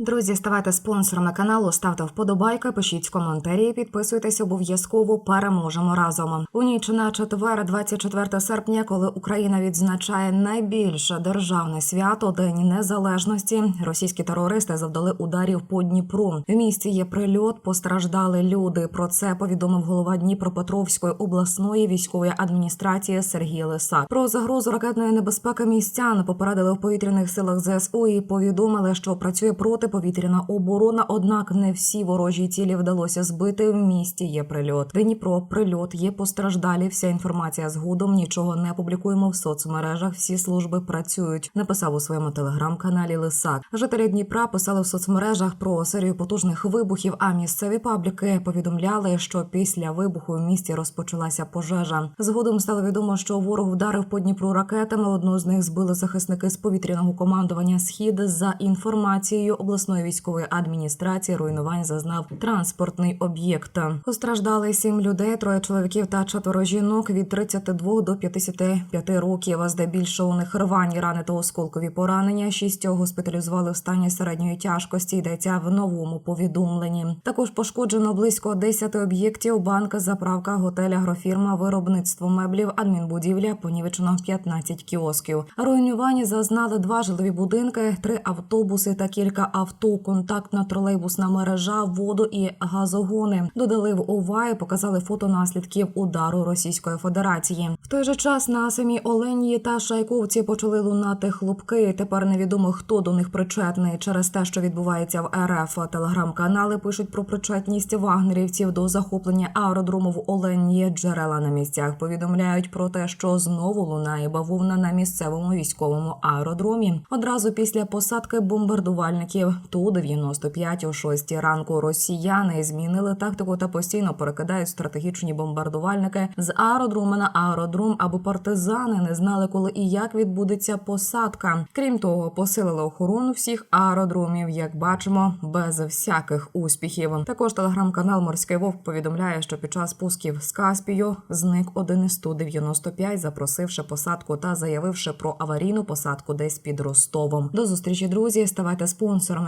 Друзі, ставайте спонсорами каналу, ставте вподобайки, пишіть коментарі, підписуйтесь обов'язково. Переможемо разом. У ніч на четвер, 24 серпня, коли Україна відзначає найбільше державне свято День Незалежності. Російські терористи завдали ударів по Дніпру. В місті є прильот, постраждали люди. Про це повідомив голова Дніпропетровської обласної військової адміністрації Сергій Лисак. Про загрозу ракетної небезпеки містян попередили в повітряних силах ЗСУ і повідомили, що працює протиповітряна оборона. Однак не всі ворожі цілі вдалося збити. В місті є прильот. Дніпро прильот є постраждалі. Вся інформація згодом нічого не публікуємо в соцмережах. Всі служби працюють. Написав у своєму телеграм-каналі Лисак. Жителі Дніпра писали в соцмережах про серію потужних вибухів. А місцеві пабліки повідомляли, що після вибуху в місті розпочалася пожежа. Згодом стало відомо, що ворог вдарив по Дніпру ракетами. Одну з них збили захисники з повітряного командування Схід. За інформацією обласної військової адміністрації, руйнувань зазнав транспортний об'єкт. Постраждали сім людей, троє чоловіків та четверо жінок від 32 до 55 років. Здебільшого у них рвані рани та осколкові поранення. Шістьох госпіталізували в стані середньої тяжкості. Йдеться в новому повідомленні. Також пошкоджено близько 10 об'єктів. Банка, заправка, готель, агрофірма, виробництво меблів, адмінбудівля, понівечено 15 кіосків. Руйнування зазнали два жилові будинки, три автобуси та кілька авто, контактна тролейбусна мережа, воду і газогони. Додали в ОВА показали фото наслідків удару Російської Федерації. В той же час на самій Оленії та Шайковці почали лунати хлопки. Тепер невідомо хто до них причетний через те, що відбувається в РФ. Телеграм-канали пишуть про причетність вагнерівців до захоплення аеродрому в Оленії. Джерела на місцях повідомляють про те, що знову лунає бавовна на місцевому військовому аеродромі. Одразу після посадки бомбардувальників ту 95 о 6 ранку росіяни змінили тактику та постійно перекидають стратегічні бомбардувальники з аеродрому на аеродром, аби партизани не знали, коли і як відбудеться посадка. Крім того, посилили охорону всіх аеродромів, як бачимо, без всяких успіхів. Також телеграм-канал Морський Вовк повідомляє, що під час пусків з Каспію зник один із 195, запросивши посадку та заявивши про аварійну посадку десь під Ростовом. До зустрічі, друзі. Ставайте спонсорами